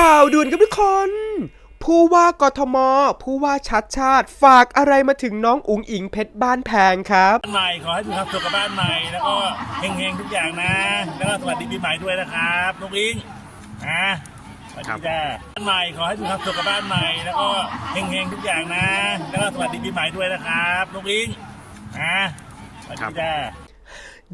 ข่าวด่วนครับทุกคน ผู้ว่ากทม ผู้ว่าชัดชาติ ฝากอะไรมาถึงน้องอุ๋งอิงเพชรบ้านแพงครับ บ้านใหม่ขอให้มีความสุขกับบ้านใหม่ แล้วก็เฮงๆทุกอย่างนะ แล้วก็สวัสดีปีใหม่ด้วยนะครับลูกอิงนะสวัสดีจ้าบ้านใหม่ขอให้มีความสุขกับบ้านใหม่ แล้วก็เฮงๆทุกอย่างนะ แล้วก็สวัสดีปีใหม่ด้วยนะครับลูกอิงนะสวัสดีจ้า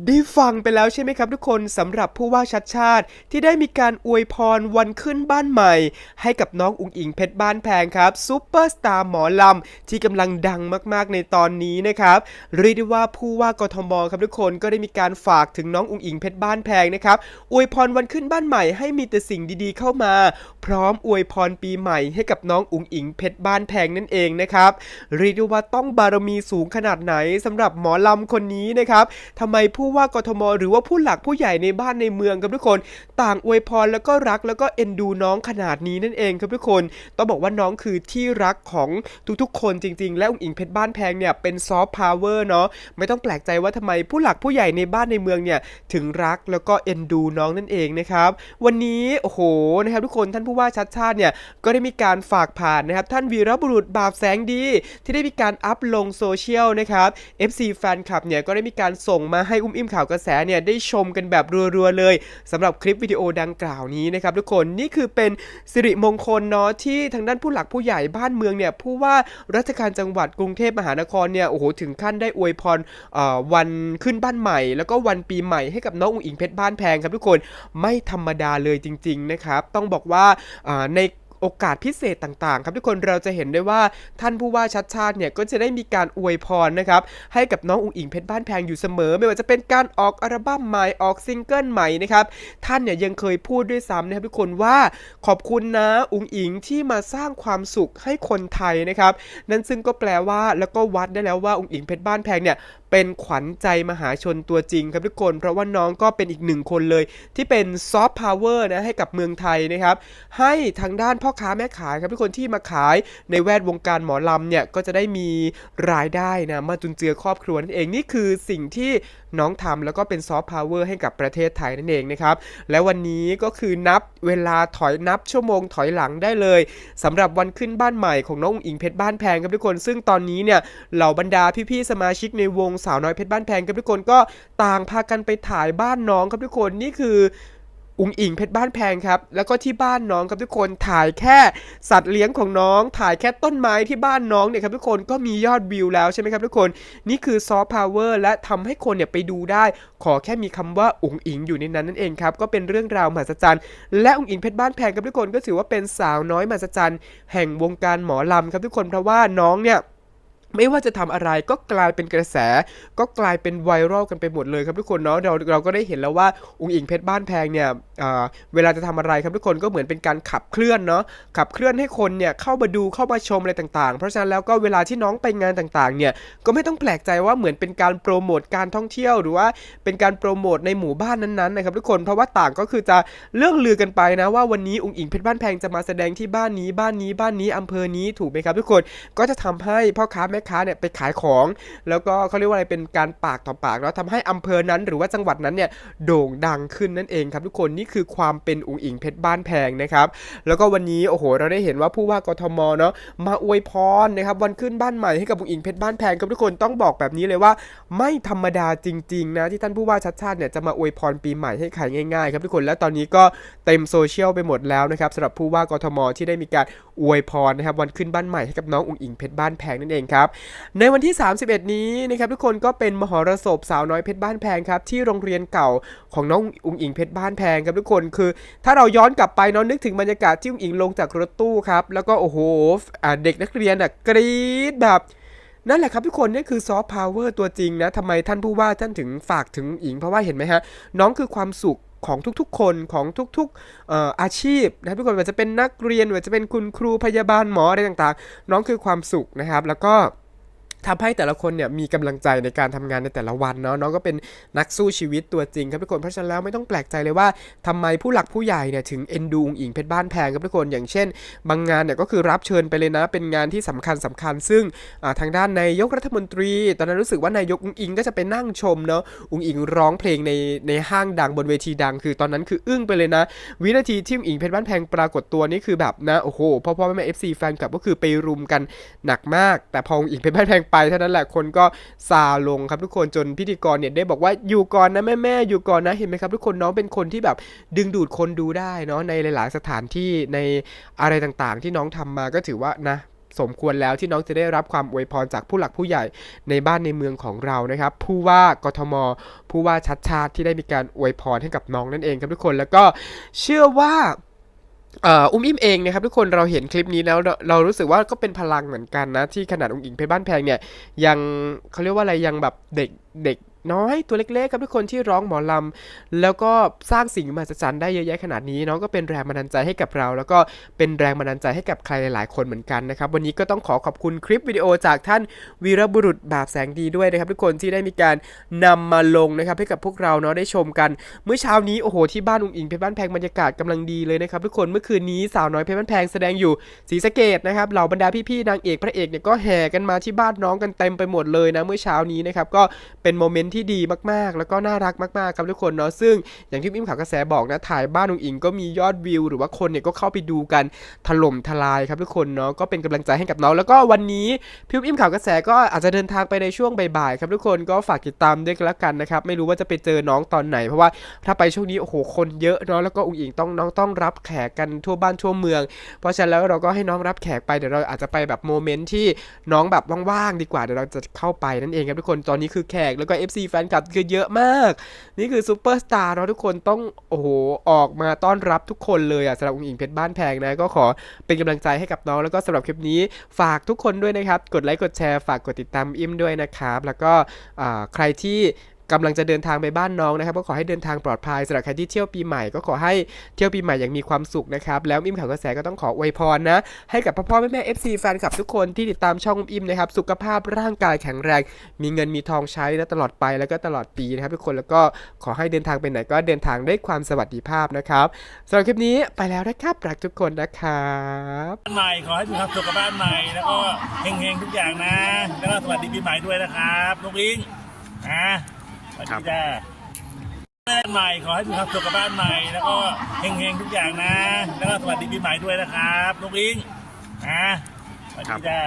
ได้ฟังไปแล้วใช่ไหมครับทุกคนสำหรับผู้ว่าชัดชาติ ที่ได้มีการอวยพรวันขึ้นบ้านใหม่ ให้กับน้องอุ๋งอิงเพชรบ้านแพงครับซูเปอร์สตาร์หมอลำ ที่กำลังดังมากๆในตอนนี้นะครับเรียกได้ว่าผู้ว่ากทมครับทุกคนก็ได้มีการฝากถึงน้องอุ๋งอิงเพชรบ้านแพงนะครับอวยพรวันขึ้นบ้านใหม่ให้มีแต่สิ่งดีๆเข้ามา พร้อมอวยพรปีใหม่ให้กับน้องอุ๋งอิงเพชรบ้านแพงนั่นเองนะครับเรียกได้ว่าต้องบารมีสูงขนาดไหนสำหรับหมอลำคนนี้นะครับทำไมผูู้้ว่ากทม หรือว่าผู้หลักผู้ใหญ่ในบ้านในเมืองครับทุกคน ต่างอวยพรแล้วก็รักแล้วก็เอ็นดูน้องขนาดนี้นั่นเองครับทุกคน ต้องบอกว่าน้องคือที่รักของทุกๆ คนจริง ๆ และอุ๋งอิงเพชรบ้านแพงเนี่ยเป็นซอฟต์พาวเวอร์เนาะไม่ต้องแปลกใจว่าทำไมผู้หลักผู้ใหญ่ในบ้านในเมืองเนี่ยถึงรักแล้วก็เอ็นดูน้องนั่นเองนะครับวันนี้โอ้โหนะครับทุกคนท่านผู้ว่าชัดชาติเนี่ยก็ได้มีการฝากผ่านนะครับท่านวีรบุรุษบาปแสงดี ที่ได้มีการอัพลงโซเชียลนะครับ FC แฟนคลับเนี่ยก็ได้มีการส่งมาให้อุ้มอิ่มข่าวกระแสเนี่ยได้ชมกันแบบรัวๆเลยสำหรับคลิปวิดีโอดังกล่าวนี้นะครับทุกคนนี่คือเป็นสิริมงคลเนาะที่ทางด้านผู้หลักผู้ใหญ่บ้านเมืองเนี่ยผู้ว่าราชการจังหวัดกรุงเทพมหานครเนี่ยโอ้โหถึงขั้นได้อวยพรวันขึ้นบ้านใหม่ แล้วก็วันปีใหม่ให้กับน้องอุ๋งอิงเพชรบ้านแพงครับทุกคนไม่ธรรมดาเลยจริงๆนะครับต้องบอกว่าใน โอกาสพิเศษต่างๆ ครับทุกคนเราจะเห็นได้ว่าท่านผู้ว่าชัดชาติเนี่ยก็จะได้มีการอวยพรนะครับให้กับน้องอุ๋งอิงเพชรบ้านแพงอยู่เสมอ ไม่ว่าจะเป็นการออกอัลบั้มใหม่ออกซิงเกิลใหม่นะครับท่านเนี่ยยังเคยพูดด้วยซ้ำนะครับทุกคนว่าขอบคุณนะอุ๋งอิงที่มาสร้างความสุขให้คนไทยนะครับนั่นซึ่งก็แปลว่าแล้วก็วัดได้แล้วว่าอุ๋งอิงเพชรบ้านแพงเนี่ย เป็นขวัญใจมหาชนตัวจริงครับทุกคน เพราะว่าน้องก็เป็นอีกหนึ่งคนเลย ที่เป็นซอฟต์พาวเวอร์นะให้กับเมืองไทยนะครับให้ทางด้านพ่อค้าแม่ขายครับทุกคนที่มาขายในแวดวงการหมอลำเนี่ยก็จะได้มีรายได้นะมาจุนเจือครอบครัวนั่นเองนี่คือสิ่งที่น้องทำแล้วก็เป็นซอฟต์พาวเวอร์ให้กับประเทศไทยนั่นเองนะครับ และวันนี้ก็คือนับเวลาถอยนับชั่วโมงถอยหลังได้เลยสำหรับวันขึ้นบ้านใหม่ของน้องอิงเพชรบ้านแพงครับทุกคน ซึ่งตอนนี้เนี่ยเหล่าบรรดาพี่ๆสมาชิกในวงสาวน้อยเพชรบ้านแพงครับทุกคนก็ต่างพากันไปถ่ายบ้านน้องครับทุกคนนี่คืออุ๋งอิงเพชรบ้านแพงครับ แล้วก็ที่บ้านน้องครับทุกคนถ่ายแค่สัตว์เลี้ยงของน้อง ถ่ายแค่ต้นไม้ที่บ้านน้องเนี่ยครับทุกคนก็มียอดวิวแล้วใช่ไหมครับทุกคนนี่คือซอฟต์พาวเวอร์และทำให้คนเนี่ยไปดูได้ ขอแค่มีคำว่าอุ๋งอิงอยู่ในนั้นนั่นเองครับก็เป็นเรื่องราวมหัศจรรย์ และอุ๋งอิงเพชรบ้านแพงครับทุกคนก็ถือว่าเป็นสาวน้อยมหัศจรรย์ แห่งวงการหมอลำครับทุกคนเพราะว่าน้องเนี่ย ไม่ว่าจะทำอะไรก็กลายเป็นกระแส ก็กลายเป็นไวรัลกันไปหมดเลยครับทุกคนเนาะเราเราก็ได้เห็นแล้วว่าอุ๋งอิงเพชรบ้านแพงเนี่ยเเวลาจะทำอะไรครับทุกคนก็เหมือนเป็นการขับเคลื่อนเนาะขับเคลื่อนให้คนเนี่ยเข้ามาดูเข้ามาชมอะไรต่างๆ เพราะฉะนั้นแล้วก็เวลาที่น้องไปงานต่างๆเนี่ยก็ไม่ต้องแปลกใจว่าเหมือนเป็นการโปรโมทการท่องเที่ยว หรือว่าเป็นการโปรโมทในหมู่บ้านนั้นๆนะครับทุกคนเพราะว่าต่างก็คือจะเรื่องลือกันไปนะว่าวันนี้อุ๋งอิงเพชรบ้านแพงจะมาแสดงที่บ้านนี้บ้านนี้บ้านนี้อำเภอนี้ถูกไหมครับทุกคนก็จะทำให้พ่อค้าแม่ค้าเนี่ยไปขายของ แล้วก็เขาเรียกว่าอะไรเป็นการปากต่อปากแล้วทำให้อำเภอนั้นหรือว่าจังหวัดนั้นเนี่ยโด่งดังขึ้นนั่นเองครับทุกคนนี่คือความเป็นอุ๋งอิงเพชรบ้านแพงนะครับแล้วก็วันนี้โอ้โหเราได้เห็นว่าผู้ว่ากทมเนาะมาอวยพรนะครับวันขึ้นบ้านใหม่ให้กับอุ๋งอิงเพชรบ้านแพงครับทุกคนต้องบอกแบบนี้เลยว่า ไม่ธรรมดาจริงๆนะที่ท่านผู้ว่าชัดชาติเนี่ยจะมาอวยพรปีใหม่ให้ใครง่ายๆ ครับทุกคนและตอนนี้ก็เต็มโซเชียลไปหมดแล้วนะครับสำหรับผู้ว่ากทมที่ได้มีการอวยพรนะครับวันขึ้นบ้านใหม่ให้กับน้องอุ๋งอิงเพชรบ้านแพงนั่นเองครับในวันที่ 31 นี้นะครับทุกคนก็เป็นมหรสพสาวน้อยเพชรบ้านแพงครับที่โรงเรียนเก่าของน้องอุ๋งอิงเพชรบ้านแพงครับทุกคนคือ ถ้าเราย้อนกลับไปเนาะนึกถึงบรรยากาศที่อุ๋งอิงลงจากรถตู้ครับแล้วก็โอ้โหเด็กนักเรียนอะกรี๊ดแบบนั่นแหละครับทุกคนนี่คือซอฟต์พาวเวอร์ตัวจริงนะทำไมท่านผู้ว่าท่านถึงฝากถึงอิงเพราะว่าเห็นไหมฮะ น้องคือความสุข ของทุกๆ คนของทุกๆอออาชีพนะครับทุกคนว่าจะเป็นนักเรียนว่าจะเป็นคุณครูพยาบาลหมออะไรต่างๆ น้องคือความสุขนะครับ แล้วก็ ทำให้แต่ละคนเนี่ยมีกำลังใจในการทำงานในแต่ละวันเนาะน้องก็เป็นนักสู้ชีวิตตัวจริงครับทุกคนเพราะฉะนั้นแล้วไม่ต้องแปลกใจเลยว่าทำไมผู้หลักผู้ใหญ่เนี่ยถึงเอ็นดูอุ๋งอิงเพชรบ้านแพงครับทุกคนอย่างเช่น บางงานเนี่ยก็คือรับเชิญไปเลยนะ เป็นงานที่สำคัญสำคัญ ซึ่งทางด้านนายกรัฐมนตรี ตอนนั้นรู้สึกว่านายกอุ๋งอิงก็จะไปนั่งชมเนาะอุ๋งอิงร้องเพลงในในห้างดังบนเวทีดัง คือตอนนั้นคืออึ้งไปเลยนะ วินาทีที่อุ๋งอิงเพชรบ้านแพงปรากฏตัวนี่คือแบบนะโอ้โหพ่อพ่อแม่แม่เอฟซีแฟนคลับก็คือไปรุมกันหนักมาก แต่พออุ๋งอิงเพชรบ้านแพงไปไปเท่านั้นแหละคนก็ซาลงครับทุกคนจนพิธีกรเนี่ยได้บอกว่าอยู่ก่อนนะแม่แม่อยู่ก่อนนะเห็นไหมครับทุกคนน้องเป็นคนที่แบบดึงดูดคนดูได้เนาะในหลาย ๆ สถานที่ในอะไรต่างๆ ที่น้องทำมาก็ถือว่านะสมควรแล้วที่น้องจะได้รับความอวยพรจากผู้หลักผู้ใหญ่ในบ้านในเมืองของเรานะครับ ผู้ว่ากทม ผู้ว่าชัดชาติที่ได้มีการอวยพรให้กับน้องนั่นเองครับทุกคนแล้วก็เชื่อว่า อุ้มอิ่มเองนะครับทุกคนเราเห็นคลิปนี้แล้วเรารู้สึกว่าก็เป็นพลังเหมือนกันนะ ที่ขนาดอุ้มอิงเพชรบ้านแพงเนี่ยยังเขาเรียกว่าอะไรยังแบบเด็กเด็ก น้อยตัวเล็กๆครับทุกคนที่ร้องหมอลำ แล้วก็สร้างสิ่งมหัศจรรย์ได้เยอะแยะขนาดนี้น้องก็เป็นแรงบันดาลใจให้กับเรา แล้วก็เป็นแรงบันดาลใจให้กับใครหลายๆคนเหมือนกันนะครับวันนี้ก็ต้องขอขอบคุณคลิปวิดีโอจากท่านวีรบุรุษบาปแสงดีด้วยนะครับทุกคนที่ได้มีการนำมาลงนะครับให้กับพวกเราเนาะได้ชมกัน เมื่อเช้านี้โอ้โหที่บ้านอุงอิงเพชรบ้านแพงบรรยากาศกำลังดีเลยนะครับทุกคนเมื่อคืนนี้สาวน้อยเพชรบ้านแพงแสดงอยู่ศรีสะเกดนะครับเหล่าบรรดาพี่ๆนางเอกพระเอกเนี่ยก็แห่กันมาที่บ้านน้องกันเต็มไปหมดเลยนะเมื่อเช้านี้นะครับก็เป็นโมเมนต์ที่ดีมากๆ แล้วก็น่ารักมากๆครับทุกคนเนาะซึ่งอย่างที่พิมข่าวกระแสบอกนะถ่ายบ้านอุงอิงก็มียอดวิว หรือว่าคนเนี่ยก็เข้าไปดูกันถล่มทลายครับทุกคนเนาะก็เป็นกำลังใจให้กับน้องแล้วก็วันนี้พิมพ์อิมข่าวกระแสก็อาจจะเดินทางไปในช่วงบ่ายๆครับทุกคนก็ฝากติดตามด้วยกันละกันนะครับไม่รู้ว่าจะไปเจอน้องตอนไหน เพราะว่าถ้าไปช่วงนี้โอ้โหคนเยอะเนาะแล้วก็อุงอิงต้องน้องต้องรับแขกกันทั่วบ้านทั่วเมือง เพราะฉะนั้นแล้วเราก็ให้น้องรับแขกไปเดี๋ยวเราอาจจะไปแบบโมเมนต์ที่น้องแบบว่างๆดีกว่าเดี๋ยวเราจะเข้าไปนั่นเองครับทุกคนตอนนี้คือแขกแล้วก็ FC แฟนคลับคือเยอะมาก นี่คือซูเปอร์สตาร์เนาะทุกคนต้องโอ้โหออกมาต้อนรับทุกคนเลยอะสำหรับอุ๋งอิงเพชรบ้านแพงนะก็ขอเป็นกำลังใจให้กับน้องแล้วก็สำหรับคลิปนี้ฝากทุกคนด้วยนะครับ กดไลค์กดแชร์ฝากกดติดตามอิมด้วยนะครับ แล้วก็ใครที่ กำลังจะเดินทางไปบ้านน้องนะครับ ก็ขอให้เดินทางปลอดภัยสำหรับใครที่เที่ยวปีใหม่ก็ขอให้เที่ยวปีใหม่อย่างมีความสุขนะครับ แล้วอิมข่าวกระแสก็ต้องขออวยพรนะ ให้กับพ่อพ่อแม่แม่ FC แฟนคลับทุกคนที่ติดตามช่องอิมนะครับ สุขภาพร่างกายแข็งแรง มีเงินมีทองใช้นะตลอดไปแล้วก็ตลอดปีนะครับทุกคนแล้วก็ขอให้เดินทางไปไหนก็เดินทางด้วยความสวัสดิภาพนะครับสำหรับคลิปนี้ไปแล้วนะครับรักทุกคนนะครับบ้านใหม่ขอให้มีความสุขกับบ้านใหม่แล้วก็เฮงๆทุกอย่างนะ แล้วก็สวัสดีปีใหม่ด้วยนะครับน้องอิงอะ สวัสดีจ้าบ้านใหม่ขอให้มีความสุขกับบ้านใหม่แล้วก็เฮงๆทุกอย่างนะ แล้วก็สวัสดีปีใหม่ด้วยนะครับน้องอิงอะสวัสดีจ้า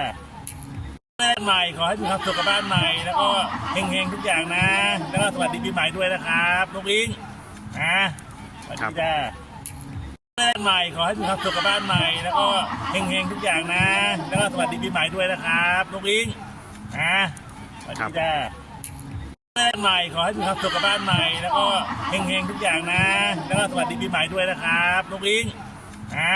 บ้านใหม่ขอให้มีความสุขกับบ้านใหม่แล้วก็เฮงๆทุกอย่างนะ แล้วก็สวัสดีปีใหม่ด้วยนะครับน้องอิงอะสวัสดีจ้าบ้านใหม่ขอให้มีความสุขกับบ้านใหม่ แล้วก็เฮงๆทุกอย่างนะ แล้วก็สวัสดีปีใหม่ด้วยนะครับน้องอิงอะสวัสดีจ้า บ้านใหม่ขอให้มีความสุขกับบ้านใหม่ แล้วก็เฮงๆทุกอย่างนะ แล้วก็สวัสดีปีใหม่ด้วยนะครับนุกอิงอะ